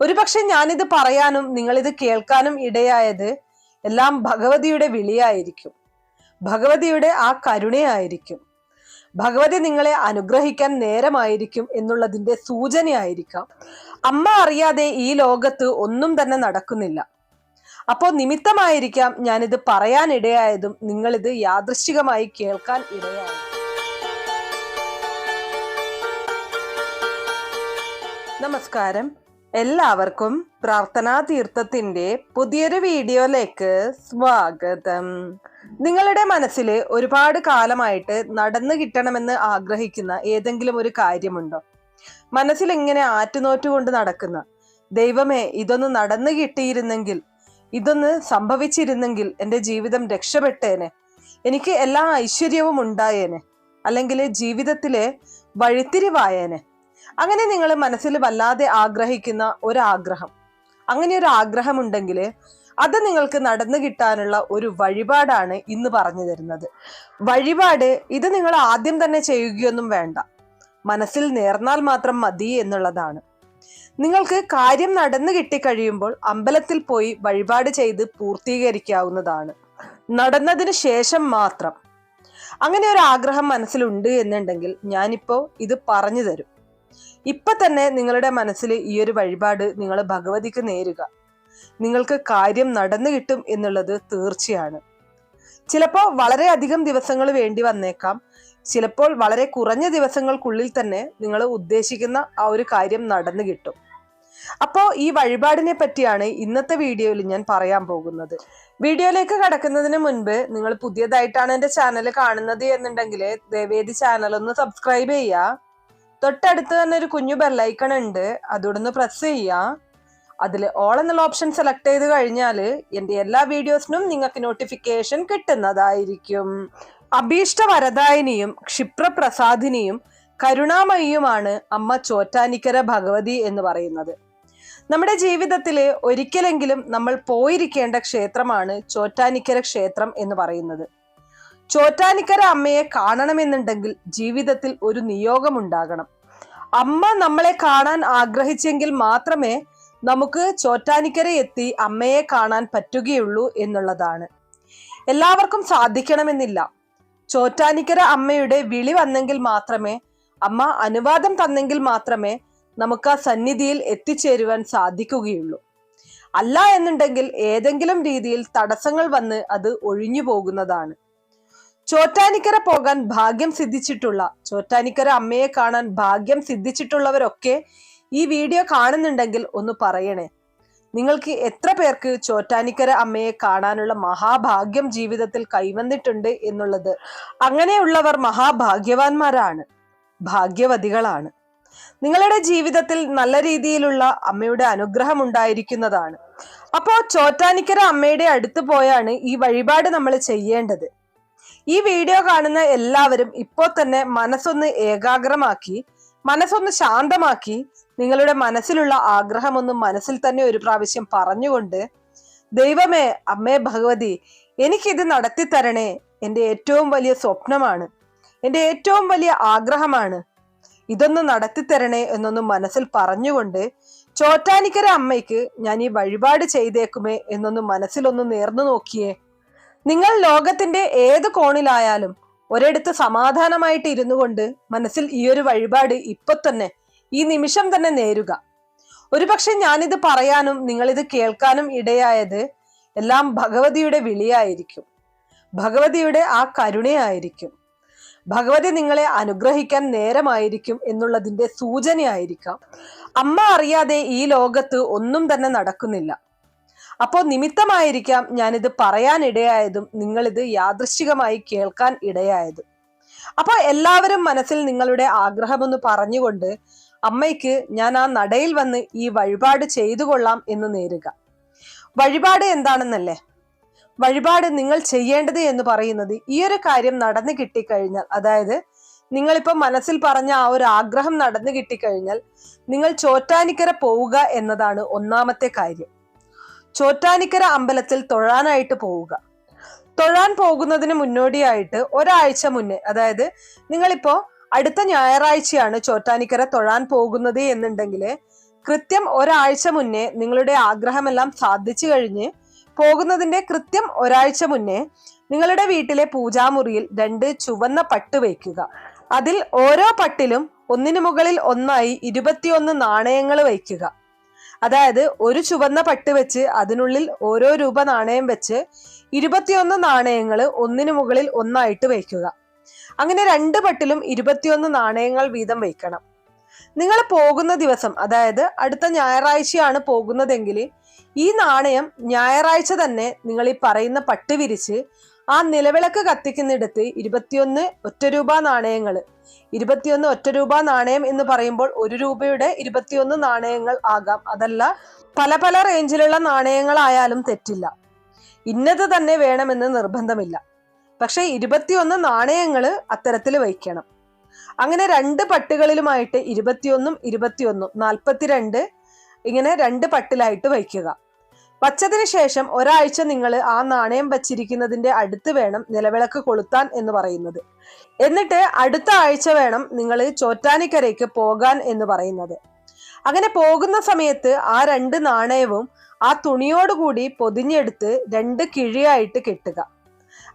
ഒരുപക്ഷെ ഞാനിത് പറയാനും നിങ്ങളിത് കേൾക്കാനും ഇടയായത് എല്ലാം ഭഗവതിയുടെ വിളിയായിരിക്കും. ഭഗവതിയുടെ ആ കരുണയായിരിക്കും. ഭഗവതി നിങ്ങളെ അനുഗ്രഹിക്കാൻ നേരമായിരിക്കും എന്നുള്ളതിന്റെ സൂചനയായിരിക്കാം. അമ്മ അറിയാതെ ഈ ലോകത്ത് ഒന്നും തന്നെ നടക്കുന്നില്ല. അപ്പോൾ നിമിത്തമായിരിക്കാം ഞാനിത് പറയാനിടയായതും നിങ്ങളിത് യാദൃശ്ചികമായി കേൾക്കാൻ ഇടയായതും. നമസ്കാരം. എല്ലാവർക്കും പ്രാർത്ഥനാ തീർത്ഥത്തിന്റെ പുതിയൊരു വീഡിയോയിലേക്ക് സ്വാഗതം. നിങ്ങളുടെ മനസ്സിൽ ഒരുപാട് കാലമായിട്ട് നടന്നു കിട്ടണമെന്ന് ആഗ്രഹിക്കുന്ന ഏതെങ്കിലും ഒരു കാര്യമുണ്ടോ? മനസ്സിൽ ഇങ്ങനെ ആറ്റുനോറ്റുകൊണ്ട് നടക്കുന്ന ദൈവമേ ഇതൊന്ന് നടന്നു കിട്ടിയിരുന്നെങ്കിൽ ഇതൊന്ന് സംഭവിച്ചിരുന്നെങ്കിൽ എന്റെ ജീവിതം രക്ഷപ്പെട്ടേനെ. എനിക്ക് എല്ലാ ഐശ്വര്യവും ഉണ്ടായേനെ. അല്ലെങ്കിൽ ജീവിതത്തിലെ വഴിത്തിരിവായേനെ. അങ്ങനെ നിങ്ങൾ മനസ്സിൽ വല്ലാതെ ആഗ്രഹിക്കുന്ന ഒരാഗ്രഹം. അങ്ങനെ ഒരു ആഗ്രഹം ആഗ്രഹമുണ്ടെങ്കിൽ അത് നിങ്ങൾക്ക് നടന്നു കിട്ടാനുള്ള ഒരു വഴിപാടാണ് ഇന്ന് പറഞ്ഞു തരുന്നത്. വഴിപാട് ഇത് നിങ്ങൾ ആദ്യം തന്നെ ചെയ്യുകയൊന്നും വേണ്ട. മനസ്സിൽ നേർന്നാൽ മാത്രം മതി എന്നുള്ളതാണ്. നിങ്ങൾക്ക് കാര്യം നടന്നു കിട്ടിക്കഴിയുമ്പോൾ അമ്പലത്തിൽ പോയി വഴിപാട് ചെയ്ത് പൂർത്തീകരിക്കാവുന്നതാണ്. നടന്നതിന് ശേഷം മാത്രം. അങ്ങനെ ഒരു ആഗ്രഹം മനസ്സിലുണ്ട് എന്നുണ്ടെങ്കിൽ ഞാനിപ്പോ ഇത് പറഞ്ഞു തരും. ഇപ്പൊ തന്നെ നിങ്ങളുടെ മനസ്സിൽ ഈ ഒരു വഴിപാട് നിങ്ങൾ ഭഗവതിക്ക് നേരുക. നിങ്ങൾക്ക് കാര്യം നടന്നു കിട്ടും എന്നുള്ളത് തീർച്ചയാണ്. ചിലപ്പോൾ വളരെയധികം ദിവസങ്ങൾ വേണ്ടി വന്നേക്കാം. ചിലപ്പോൾ വളരെ കുറഞ്ഞ ദിവസങ്ങൾക്കുള്ളിൽ തന്നെ നിങ്ങൾ ഉദ്ദേശിക്കുന്ന ആ ഒരു കാര്യം നടന്നു കിട്ടും. അപ്പോൾ ഈ വഴിപാടിനെ പറ്റിയാണ് ഇന്നത്തെ വീഡിയോയിൽ ഞാൻ പറയാൻ പോകുന്നത്. വീഡിയോയിലേക്ക് കടക്കുന്നതിന് മുൻപ് നിങ്ങൾ പുതിയതായിട്ടാണ് എന്റെ ചാനൽ കാണുന്നത് എന്നുണ്ടെങ്കിൽ ദേവേദി ചാനൽ ഒന്ന് സബ്സ്ക്രൈബ് ചെയ്യുക. തൊട്ടടുത്ത് തന്നെ ഒരു കുഞ്ഞു ബെല്ലൈക്കൺ ഉണ്ട്. അതോടൊന്ന് പ്രസ് ചെയ്യുക അതിൽ ഓൾ എന്നുള്ള ഓപ്ഷൻ സെലക്ട് ചെയ്ത് കഴിഞ്ഞാൽ എന്റെ എല്ലാ വീഡിയോസിനും നിങ്ങൾക്ക് നോട്ടിഫിക്കേഷൻ കിട്ടുന്നതായിരിക്കും. അഭീഷ്ട വരദായിനിയും ക്ഷിപ്രപ്രസാദിനിയും കരുണാമയിയുമാണ് അമ്മ ചോറ്റാനിക്കര ഭഗവതി എന്ന് പറയുന്നത്. നമ്മുടെ ജീവിതത്തിൽ ഒരിക്കലെങ്കിലും നമ്മൾ പോയിരിക്കേണ്ട ക്ഷേത്രമാണ് ചോറ്റാനിക്കര ക്ഷേത്രം എന്ന് പറയുന്നത്. ചോറ്റാനിക്കര അമ്മയെ കാണണമെന്നുണ്ടെങ്കിൽ ജീവിതത്തിൽ ഒരു നിയോഗമുണ്ടാകണം. അമ്മ നമ്മളെ കാണാൻ ആഗ്രഹിച്ചെങ്കിൽ മാത്രമേ നമുക്ക് ചോറ്റാനിക്കര എത്തി അമ്മയെ കാണാൻ പറ്റുകയുള്ളൂ എന്നുള്ളതാണ്. എല്ലാവർക്കും സാധിക്കണമെന്നില്ല. ചോറ്റാനിക്കര അമ്മയുടെ വിളി വന്നെങ്കിൽ മാത്രമേ അമ്മ അനുവാദം തന്നെങ്കിൽ മാത്രമേ നമുക്ക് ആ സന്നിധിയിൽ എത്തിച്ചേരുവാൻ സാധിക്കുകയുള്ളൂ. അല്ല എന്നുണ്ടെങ്കിൽ ഏതെങ്കിലും രീതിയിൽ തടസ്സങ്ങൾ വന്ന് അത് ഒഴിഞ്ഞു പോകുന്നതാണ് ചോറ്റാനിക്കര പോകാൻ ഭാഗ്യം സിദ്ധിച്ചിട്ടുള്ള ചോറ്റാനിക്കര അമ്മയെ കാണാൻ ഭാഗ്യം സിദ്ധിച്ചിട്ടുള്ളവരൊക്കെ ഈ വീഡിയോ കാണുന്നുണ്ടെങ്കിൽ ഒന്ന് പറയണേ. നിങ്ങൾക്ക് എത്ര പേർക്ക് ചോറ്റാനിക്കര അമ്മയെ കാണാനുള്ള മഹാഭാഗ്യം ജീവിതത്തിൽ കൈവന്നിട്ടുണ്ട് എന്നുള്ളത്. അങ്ങനെയുള്ളവർ മഹാഭാഗ്യവാന്മാരാണ് ഭാഗ്യവതികളാണ്. നിങ്ങളുടെ ജീവിതത്തിൽ നല്ല രീതിയിലുള്ള അമ്മയുടെ അനുഗ്രഹം ഉണ്ടായിരിക്കുന്നതാണ്. അപ്പോൾ ചോറ്റാനിക്കര അമ്മയുടെ അടുത്ത് പോയാണ് ഈ വഴിപാട് നമ്മൾ ചെയ്യേണ്ടത്. ഈ വീഡിയോ കാണുന്ന എല്ലാവരും ഇപ്പോൾ തന്നെ മനസ്സൊന്ന് ഏകാഗ്രമാക്കി മനസ്സൊന്ന് ശാന്തമാക്കി നിങ്ങളുടെ മനസ്സിലുള്ള ആഗ്രഹമൊന്ന് മനസ്സിൽ തന്നെ ഒരു പ്രാവശ്യം പറഞ്ഞുകൊണ്ട് ദൈവമേ അമ്മേ ഭഗവതി എനിക്കിത് നടത്തി തരണേ എന്റെ ഏറ്റവും വലിയ സ്വപ്നമാണ്. എന്റെ ഏറ്റവും വലിയ ആഗ്രഹമാണ്. ഇതൊന്ന് നടത്തി തരണേ എന്നൊന്ന് മനസ്സിൽ പറഞ്ഞുകൊണ്ട് ചോറ്റാനിക്കര അമ്മയ്ക്ക് ഞാൻ ഈ വഴിപാട് ചെയ്തേക്കുമേ എന്നൊന്ന് മനസ്സിലൊന്ന് നേർന്നു നോക്കിയേ. നിങ്ങൾ ലോകത്തിന്റെ ഏത് കോണിലായാലും ഒരിടത്ത് സമാധാനമായിട്ട് ഇരുന്നു കൊണ്ട് മനസ്സിൽ ഈ ഒരു വഴിപാട് ഇപ്പൊ തന്നെ ഈ നിമിഷം തന്നെ നേരുക. ഒരുപക്ഷെ ഞാനിത് പറയാനും നിങ്ങളിത് കേൾക്കാനും ഇടയായത് എല്ലാം ഭഗവതിയുടെ വിളിയായിരിക്കും. ഭഗവതിയുടെ ആ കരുണയായിരിക്കും. ഭഗവതി നിങ്ങളെ അനുഗ്രഹിക്കാൻ നേരമായിരിക്കും എന്നുള്ളതിന്റെ സൂചനയായിരിക്കാം. അമ്മ അറിയാതെ ഈ ലോകത്ത് ഒന്നും തന്നെ നടക്കുന്നില്ല. അപ്പോൾ നിമിത്തമായിരിക്കാം ഞാനിത് പറയാൻ ഇടയായതും നിങ്ങളിത് യാദൃശ്ചികമായി കേൾക്കാൻ ഇടയായതും. അപ്പോൾ എല്ലാവരും മനസ്സിൽ നിങ്ങളുടെ ആഗ്രഹമൊന്ന് പറഞ്ഞുകൊണ്ട് അമ്മയ്ക്ക് ഞാൻ ആ നടയിൽ വന്ന് ഈ വഴിപാട് ചെയ്തു കൊള്ളാം എന്ന് നേരുക. വഴിപാട് എന്താണെന്നല്ലേ? വഴിപാട് നിങ്ങൾ ചെയ്യേണ്ടത് എന്ന് പറയുന്നത് ഈ ഒരു കാര്യം നടന്നു കിട്ടിക്കഴിഞ്ഞാൽ അതായത് നിങ്ങളിപ്പോ മനസ്സിൽ പറഞ്ഞ ആ ഒരു ആഗ്രഹം നടന്നു കിട്ടിക്കഴിഞ്ഞാൽ നിങ്ങൾ ചോറ്റാനിക്കര പോവുക എന്നതാണ് ഒന്നാമത്തെ കാര്യം. ചോറ്റാനിക്കര അമ്പലത്തിൽ തൊഴാനായിട്ട് പോവുക. തൊഴാൻ പോകുന്നതിന് മുന്നോടിയായിട്ട് ഒരാഴ്ച മുന്നേ അതായത് നിങ്ങളിപ്പോ അടുത്ത ഞായറാഴ്ചയാണ് ചോറ്റാനിക്കര തൊഴാൻ പോകുന്നത് എന്നുണ്ടെങ്കിൽ കൃത്യം ഒരാഴ്ച മുന്നേ നിങ്ങളുടെ ആഗ്രഹമെല്ലാം സാധിച്ചു കഴിഞ്ഞ് പോകുന്നതിന്റെ കൃത്യം ഒരാഴ്ച മുന്നേ നിങ്ങളുടെ വീട്ടിലെ പൂജാമുറിയിൽ രണ്ട് ചുവന്ന പട്ട് വയ്ക്കുക അതിൽ ഓരോ പട്ടിലും ഒന്നിനു മുകളിൽ ഒന്നായി ഇരുപത്തിയൊന്ന് നാണയങ്ങൾ വയ്ക്കുക അതായത് ഒരു ചുവന്ന പട്ട് വെച്ച് അതിനുള്ളിൽ ഓരോ രൂപ നാണയം വെച്ച് ഇരുപത്തിയൊന്ന് നാണയങ്ങൾ ഒന്നിനു മുകളിൽ ഒന്നായിട്ട് വയ്ക്കുക. അങ്ങനെ രണ്ട് പട്ടിലും ഇരുപത്തിയൊന്ന് നാണയങ്ങൾ വീതം വയ്ക്കണം. നിങ്ങൾ പോകുന്ന ദിവസം അതായത് അടുത്ത ഞായറാഴ്ചയാണ് പോകുന്നതെങ്കിൽ ഈ നാണയം ഞായറാഴ്ച തന്നെ നിങ്ങൾ ഈ പറയുന്ന പട്ട് വിരിച്ച് ആ നിലവിളക്ക് കത്തിക്കുന്നിടത്ത് ഇരുപത്തിയൊന്ന് ഒറ്റ രൂപ നാണയങ്ങൾ ഇരുപത്തിയൊന്ന് ഒറ്റ രൂപ നാണയം എന്ന് പറയുമ്പോൾ ഒരു രൂപയുടെ ഇരുപത്തിയൊന്ന് നാണയങ്ങൾ ആകാം. അതല്ല പല പല റേഞ്ചിലുള്ള നാണയങ്ങളായാലും തെറ്റില്ല. ഇന്നത് തന്നെ വേണമെന്ന് നിർബന്ധമില്ല. പക്ഷെ ഇരുപത്തിയൊന്ന് നാണയങ്ങൾ അത്തരത്തിൽ വയ്ക്കണം. അങ്ങനെ രണ്ട് പട്ടുകളിലുമായിട്ട് ഇരുപത്തിയൊന്നും ഇരുപത്തിയൊന്നും നാൽപ്പത്തിരണ്ട് ഇങ്ങനെ രണ്ട് പട്ടിലായിട്ട് വയ്ക്കുക. വച്ചതിന് ശേഷം ഒരാഴ്ച നിങ്ങൾ ആ നാണയം വച്ചിരിക്കുന്നതിന്റെ അടുത്ത് വേണം നിലവിളക്ക് കൊളുത്താൻ എന്ന് പറയുന്നത്. എന്നിട്ട് അടുത്ത ആഴ്ച വേണം നിങ്ങൾ ചോറ്റാനിക്കരയ്ക്ക് പോകാൻ എന്ന് പറയുന്നത്. അങ്ങനെ പോകുന്ന സമയത്ത് ആ രണ്ട് നാണയവും ആ തുണിയോടുകൂടി പൊതിഞ്ഞെടുത്ത് രണ്ട് കിഴിയായിട്ട് കെട്ടുക.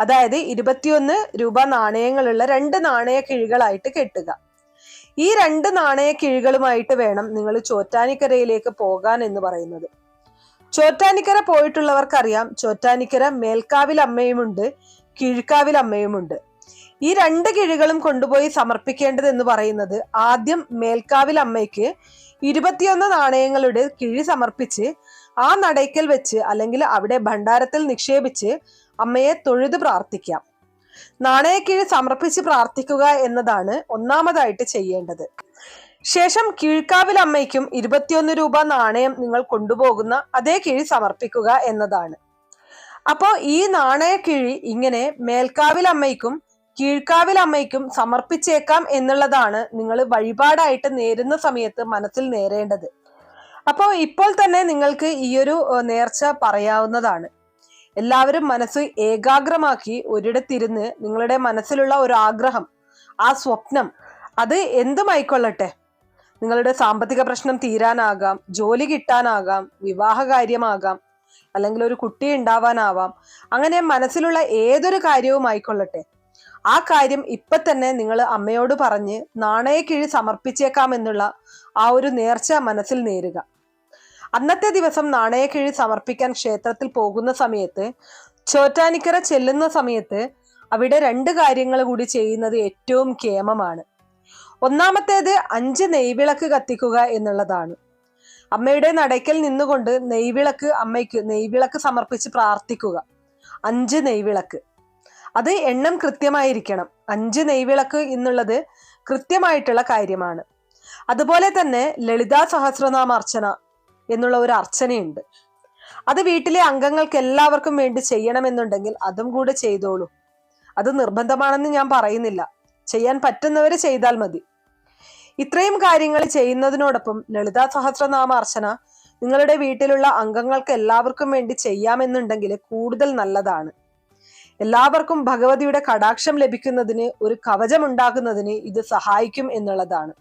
അതായത് ഇരുപത്തിയൊന്ന് രൂപ നാണയങ്ങളുള്ള രണ്ട് നാണയ കിഴികളായിട്ട് കെട്ടുക. ഈ രണ്ട് നാണയ കിഴികളുമായിട്ട് വേണം നിങ്ങൾ ചോറ്റാനിക്കരയിലേക്ക് പോകാൻ എന്ന് പറയുന്നത്. ചോറ്റാനിക്കര പോയിട്ടുള്ളവർക്കറിയാം ചോറ്റാനിക്കര മേൽക്കാവിൽ അമ്മയുമുണ്ട് കീഴ്ക്കാവിൽ അമ്മയുമുണ്ട്. ഈ രണ്ട് കിഴികളും കൊണ്ടുപോയി സമർപ്പിക്കേണ്ടത് എന്ന് പറയുന്നത് ആദ്യം മേൽക്കാവിൽ അമ്മയ്ക്ക് ഇരുപത്തിയൊന്ന് നാണയങ്ങളുടെ കിഴി സമർപ്പിച്ച് ആ നടയ്ക്കൽ വെച്ച് അല്ലെങ്കിൽ അവിടെ ഭണ്ഡാരത്തിൽ നിക്ഷേപിച്ച് അമ്മയെ തൊഴുത് പ്രാർത്ഥിക്കാം. നാണയക്കിഴി സമർപ്പിച്ച് പ്രാർത്ഥിക്കുക എന്നതാണ് ഒന്നാമതായിട്ട് ചെയ്യേണ്ടത്. ശേഷം കീഴ്ക്കാവിൽ അമ്മയ്ക്കും ഇരുപത്തിയൊന്ന് രൂപ നാണയം നിങ്ങൾ കൊണ്ടുപോകുന്ന അതേ കിഴി സമർപ്പിക്കുക എന്നതാണ്. അപ്പോൾ ഈ നാണയ കിഴി ഇങ്ങനെ മേൽക്കാവിൽ അമ്മയ്ക്കും കീഴ്ക്കാവിൽ അമ്മയ്ക്കും സമർപ്പിച്ചേക്കാം എന്നുള്ളതാണ് നിങ്ങൾ വഴിപാടായിട്ട് നേരുന്ന സമയത്ത് മനസ്സിൽ നേരേണ്ടത്. അപ്പോൾ ഇപ്പോൾ തന്നെ നിങ്ങൾക്ക് ഈയൊരു നേർച്ച പറയാവുന്നതാണ്. എല്ലാവരും മനസ്സ് ഏകാഗ്രമാക്കി ഒരിടത്തിരുന്ന് നിങ്ങളുടെ മനസ്സിലുള്ള ഒരു ആഗ്രഹം ആ സ്വപ്നം അത് എന്തുമായിക്കൊള്ളട്ടെ? നിങ്ങളുടെ സാമ്പത്തിക പ്രശ്നം തീരാനാകാം ജോലി കിട്ടാനാകാം വിവാഹ കാര്യമാകാം അല്ലെങ്കിൽ ഒരു കുട്ടി ഉണ്ടാവാനാവാം. അങ്ങനെ മനസ്സിലുള്ള ഏതൊരു കാര്യവും ആയിക്കൊള്ളട്ടെ. ആ കാര്യം ഇപ്പൊ തന്നെ നിങ്ങൾ അമ്മയോട് പറഞ്ഞ് നാണയക്കിഴി സമർപ്പിച്ചേക്കാം എന്നുള്ള ആ ഒരു നേർച്ച മനസ്സിൽ നേരുക. അന്നത്തെ ദിവസം നാണയക്കിഴി സമർപ്പിക്കാൻ ക്ഷേത്രത്തിൽ പോകുന്ന സമയത്ത് ചോറ്റാനിക്കര ചെല്ലുന്ന സമയത്ത് അവിടെ രണ്ട് കാര്യങ്ങൾ കൂടി ചെയ്യുന്നത് ഏറ്റവും കേമമാണ് ഒന്നാമത്തേത് അഞ്ച് നെയ്വിളക്ക് കത്തിക്കുക എന്നുള്ളതാണ്. അമ്മയുടെ നടയ്ക്കൽ നിന്നുകൊണ്ട് നെയ്വിളക്ക് അമ്മയ്ക്ക് നെയ്വിളക്ക് സമർപ്പിച്ച് പ്രാർത്ഥിക്കുക. അഞ്ച് നെയ്വിളക്ക്. അത് എണ്ണം കൃത്യമായിരിക്കണം. അഞ്ച് നെയ്വിളക്ക് എന്നുള്ളത് കൃത്യമായിട്ടുള്ള കാര്യമാണ്. അതുപോലെ തന്നെ ലളിതാ സഹസ്രനാമർച്ചന എന്നുള്ള ഒരു അർച്ചനയുണ്ട്. അത് വീട്ടിലെ അംഗങ്ങൾക്ക് എല്ലാവർക്കും വേണ്ടി ചെയ്യണമെന്നുണ്ടെങ്കിൽ അതും കൂടെ ചെയ്തോളൂ. അത് നിർബന്ധമാണെന്ന് ഞാൻ പറയുന്നില്ല. ചെയ്യാൻ പറ്റുന്നവർ ചെയ്താൽ മതി. ഇത്രയും കാര്യങ്ങൾ ചെയ്യുന്നതിനോടൊപ്പം ലളിതാ സഹസ്രനാമ അർച്ചന നിങ്ങളുടെ വീട്ടിലുള്ള അംഗങ്ങൾക്ക് എല്ലാവർക്കും വേണ്ടി ചെയ്യാമെന്നുണ്ടെങ്കിൽ കൂടുതൽ നല്ലതാണ്. എല്ലാവർക്കും ഭഗവതിയുടെ കടാക്ഷം ലഭിക്കുന്നതിന് ഒരു കവചം ഉണ്ടാക്കുന്നതിന് ഇത് സഹായിക്കും എന്നുള്ളതാണ്.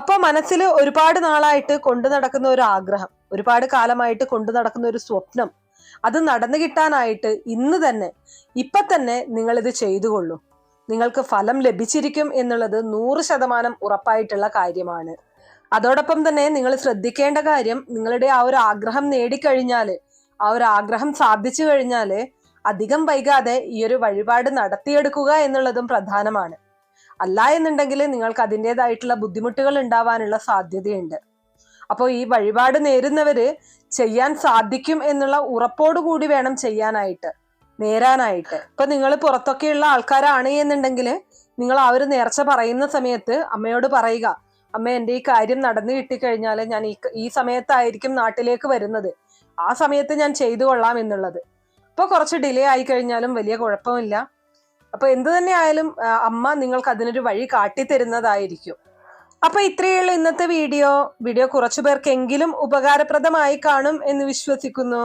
അപ്പോൾ മനസ്സിൽ ഒരുപാട് നാളായിട്ട് കൊണ്ടു നടക്കുന്ന ഒരു ആഗ്രഹം ഒരുപാട് കാലമായിട്ട് കൊണ്ടു നടക്കുന്ന ഒരു സ്വപ്നം അത് നടന്നു കിട്ടാനായിട്ട് ഇന്ന് തന്നെ ഇപ്പൊ തന്നെ നിങ്ങൾ ഇത് ചെയ്തുകൊള്ളൂ. നിങ്ങൾക്ക് ഫലം ലഭിച്ചിരിക്കും എന്നുള്ളത് നൂറ് ശതമാനം ഉറപ്പായിട്ടുള്ള കാര്യമാണ്. അതോടൊപ്പം തന്നെ നിങ്ങൾ ശ്രദ്ധിക്കേണ്ട കാര്യം നിങ്ങളുടെ ആ ഒരു ആഗ്രഹം നേടിക്കഴിഞ്ഞാൽ ആ ഒരു ആഗ്രഹം സാധിച്ചു കഴിഞ്ഞാൽ അധികം വൈകാതെ ഈ ഒരു വഴിപാട് നടത്തിയെടുക്കുക എന്നുള്ളതും പ്രധാനമാണ്. അല്ല എന്നുണ്ടെങ്കിൽ നിങ്ങൾക്ക് അതിന്റെതായിട്ടുള്ള ബുദ്ധിമുട്ടുകൾ ഉണ്ടാവാനുള്ള സാധ്യതയുണ്ട്. അപ്പോൾ ഈ വഴിപാട് നേരുന്നവര് ചെയ്യാൻ സാധിക്കും എന്നുള്ള ഉറപ്പോടു കൂടി വേണം ചെയ്യാനായിട്ട്. നേരാനായിട്ട്. ഇപ്പൊ നിങ്ങൾ പുറത്തൊക്കെയുള്ള ആൾക്കാരാണ് എന്നുണ്ടെങ്കിൽ നിങ്ങൾ ആ ഒരു നേർച്ച പറയുന്ന സമയത്ത് അമ്മയോട് പറയുക അമ്മ എന്റെ ഈ കാര്യം നടന്നു കിട്ടിക്കഴിഞ്ഞാൽ ഞാൻ ഈ ഈ സമയത്തായിരിക്കും നാട്ടിലേക്ക് വരുന്നത്. ആ സമയത്ത് ഞാൻ ചെയ്തു കൊള്ളാം എന്നുള്ളത്. ഇപ്പൊ കുറച്ച് ഡിലേ ആയി കഴിഞ്ഞാലും വലിയ കുഴപ്പമില്ല. അപ്പൊ എന്ത് തന്നെ ആയാലും അമ്മ നിങ്ങൾക്ക് അതിനൊരു വഴി കാട്ടി തരുന്നതായിരിക്കും അപ്പൊ ഇത്രയുള്ള ഇന്നത്തെ വീഡിയോ. വീഡിയോ കുറച്ചു പേർക്കെങ്കിലും ഉപകാരപ്രദമായി കാണും എന്ന് വിശ്വസിക്കുന്നു.